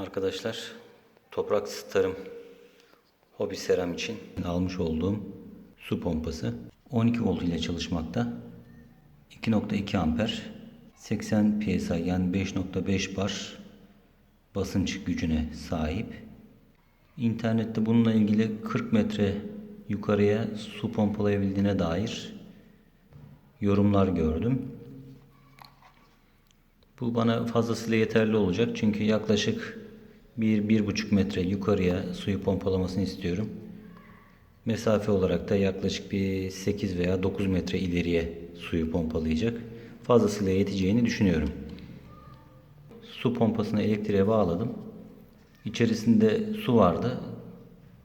Arkadaşlar toprak tarım hobi seram için almış olduğum su pompası 12 volt ile çalışmakta. 2.2 amper 80 psi yani 5.5 bar basınç gücüne sahip. İnternette bununla ilgili 40 metre yukarıya su pompalayabildiğine dair yorumlar gördüm. Bu bana fazlasıyla yeterli olacak. Çünkü yaklaşık 1-1,5 metre yukarıya suyu pompalamasını istiyorum. Mesafe olarak da yaklaşık bir 8 veya 9 metre ileriye suyu pompalayacak. Fazlasıyla yeteceğini düşünüyorum. Su pompasını elektriğe bağladım. İçerisinde su vardı.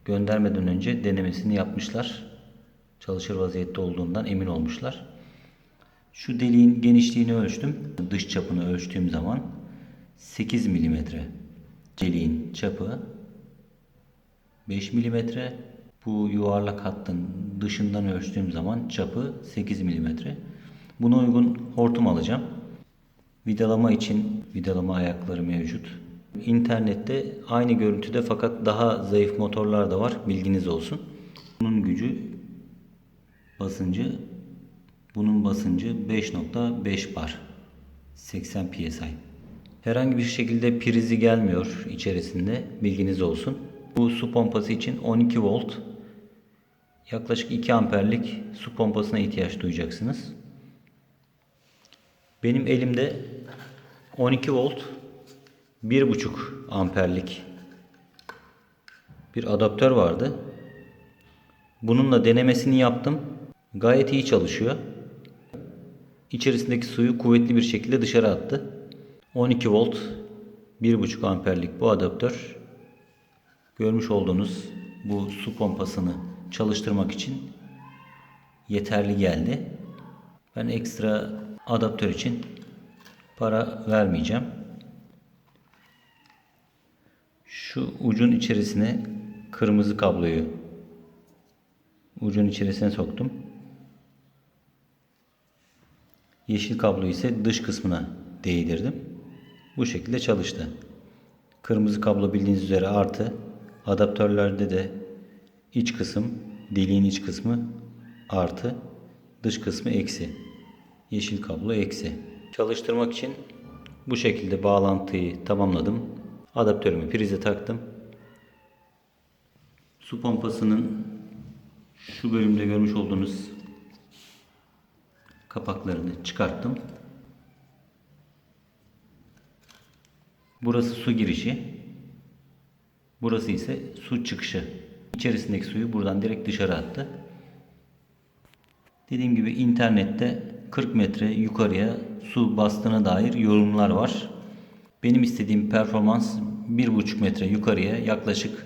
Göndermeden önce denemesini yapmışlar. Çalışır vaziyette olduğundan emin olmuşlar. Şu deliğin genişliğini ölçtüm. Dış çapını ölçtüğüm zaman 8 milimetre. Deliğin çapı 5 milimetre. Bu yuvarlak hattın dışından ölçtüğüm zaman çapı 8 milimetre. Buna uygun hortum alacağım. Vidalama için vidalama ayakları mevcut. İnternette aynı görüntüde fakat daha zayıf motorlar da var. Bilginiz olsun. Bunun gücü basıncı bunun basıncı 5.5 bar. 80 psi. Herhangi bir şekilde prizi gelmiyor içerisinde. Bilginiz olsun. Bu su pompası için 12 volt yaklaşık 2 amperlik su pompasına ihtiyaç duyacaksınız. Benim elimde 12 volt 1.5 amperlik bir adaptör vardı. Bununla denemesini yaptım. Gayet iyi çalışıyor. İçerisindeki suyu kuvvetli bir şekilde dışarı attı. 12 volt 1.5 amperlik bu adaptör görmüş olduğunuz bu su pompasını çalıştırmak için yeterli geldi. Ben ekstra adaptör için para vermeyeceğim. Şu ucun içerisine kırmızı kabloyu ucun içerisine soktum. Yeşil kablo ise dış kısmına değdirdim. Bu şekilde çalıştı. Kırmızı kablo bildiğiniz üzere artı. Adaptörlerde de iç kısım, deliğin iç kısmı artı. Dış kısmı eksi. Yeşil kablo eksi. Çalıştırmak için bu şekilde bağlantıyı tamamladım. Adaptörümü prize taktım. Su pompasının şu bölümde görmüş olduğunuz kapaklarını çıkarttım. Burası su girişi. Burası ise su çıkışı. İçerisindeki suyu buradan direkt dışarı attı. Dediğim gibi internette 40 metre yukarıya su bastığına dair yorumlar var. Benim istediğim performans 1,5 metre yukarıya yaklaşık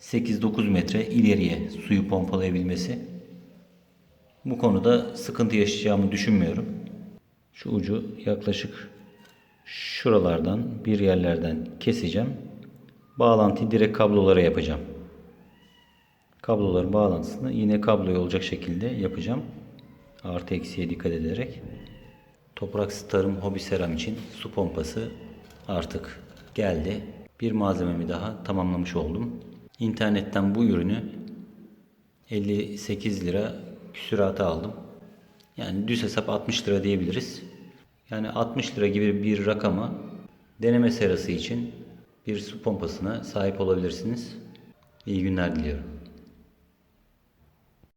8-9 metre ileriye suyu pompalayabilmesi. Bu konuda sıkıntı yaşayacağımı düşünmüyorum. Şu ucu yaklaşık şuralardan bir yerlerden keseceğim. Bağlantıyı direkt kablolara yapacağım. Kabloların bağlantısını yine kabloya olacak şekilde yapacağım. Artı eksiye dikkat ederek. Toprak tarım hobi seram için su pompası artık geldi. Bir malzememi daha tamamlamış oldum. İnternetten bu ürünü 58 lira küsürata aldım. Yani düz hesap 60 lira diyebiliriz. Yani 60 lira gibi bir rakama deneme serası için bir su pompasına sahip olabilirsiniz. İyi günler diliyorum.